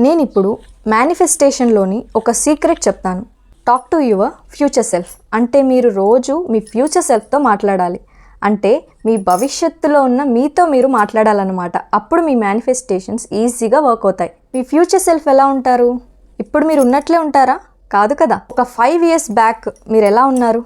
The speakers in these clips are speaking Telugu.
నేను ఇప్పుడు మేనిఫెస్టేషన్లోని ఒక సీక్రెట్ చెప్తాను. Talk to your future self అంటే మీరు రోజు మీ ఫ్యూచర్ సెల్ఫ్తో మాట్లాడాలి. అంటే మీ భవిష్యత్తులో ఉన్న మీతో మీరు మాట్లాడాలన్నమాట. అప్పుడు మీ మేనిఫెస్టేషన్స్ ఈజీగా వర్క్ అవుతాయి. మీ ఫ్యూచర్ సెల్ఫ్ ఎలా ఉంటారు? ఇప్పుడు మీరు ఉన్నట్లే ఉంటారా? కాదు కదా. ఒక ఫైవ్ ఇయర్స్ బ్యాక్ మీరు ఎలా ఉన్నారు?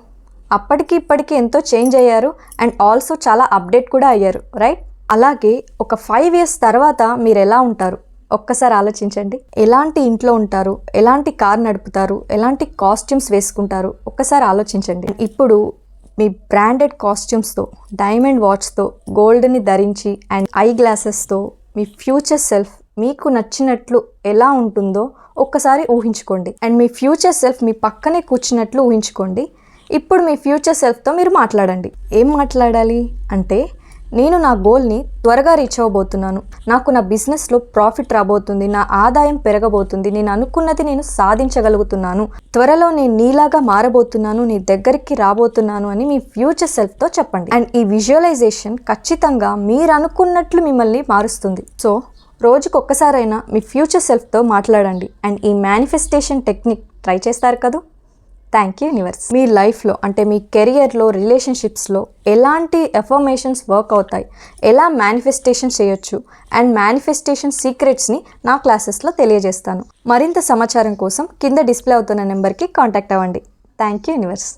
అప్పటికి ఇప్పటికి ఎంతో చేంజ్ అయ్యారు అండ్ ఆల్సో చాలా అప్డేట్ కూడా అయ్యారు. రైట్ అలాగే ఒక ఫైవ్ ఇయర్స్ తర్వాత మీరు ఎలా ఉంటారు? ఒక్కసారి ఆలోచించండి. ఎలాంటి ఇంట్లో ఉంటారు? ఎలాంటి కార్ నడుపుతారు? ఎలాంటి కాస్ట్యూమ్స్ వేసుకుంటారు? ఒక్కసారి ఆలోచించండి. ఇప్పుడు మీ బ్రాండెడ్ కాస్ట్యూమ్స్తో డైమండ్ వాచ్తో గోల్డ్ని ధరించి అండ్ ఐ గ్లాసెస్తో మీ ఫ్యూచర్ సెల్ఫ్ మీకు నచ్చినట్లు ఎలా ఉంటుందో ఒక్కసారి ఊహించుకోండి. అండ్ మీ ఫ్యూచర్ సెల్ఫ్ మీ పక్కనే కూర్చున్నట్లు ఊహించుకోండి. ఇప్పుడు మీ ఫ్యూచర్ సెల్ఫ్తో మీరు మాట్లాడండి. ఏం మాట్లాడాలి? అంటే నేను నా గోల్ని త్వరగా రీచ్ అవ్వబోతున్నాను. నాకు నా బిజినెస్లో ప్రాఫిట్ రాబోతుంది నా ఆదాయం పెరగబోతుంది నేను అనుకున్నది నేను సాధించగలుగుతున్నాను. త్వరలో నేను నీలాగా మారబోతున్నాను నీ దగ్గరికి రాబోతున్నాను అని మీ ఫ్యూచర్ సెల్ఫ్తో చెప్పండి. అండ్ ఈ విజువలైజేషన్ ఖచ్చితంగా మీరు అనుకున్నట్లు మిమ్మల్ని మారుస్తుంది. సో రోజుకు ఒక్కసారైనా మీ ఫ్యూచర్ సెల్ఫ్తో మాట్లాడండి. అండ్ ఈ మేనిఫెస్టేషన్ టెక్నిక్ ట్రై చేస్తారు కదా? థ్యాంక్ యూ యూనివర్స్ మీ లైఫ్లో అంటే మీ కెరియర్లో రిలేషన్షిప్స్లో ఎలాంటి ఎఫర్మేషన్స్ వర్క్ అవుతాయి? ఎలా మేనిఫెస్టేషన్ చేయొచ్చు? అండ్ మేనిఫెస్టేషన్ సీక్రెట్స్ని నా క్లాసెస్లో తెలియజేస్తాను. మరింత సమాచారం కోసం కింద డిస్ప్లే అవుతున్న నెంబర్కి కాంటాక్ట్ అవ్వండి. Thank you universe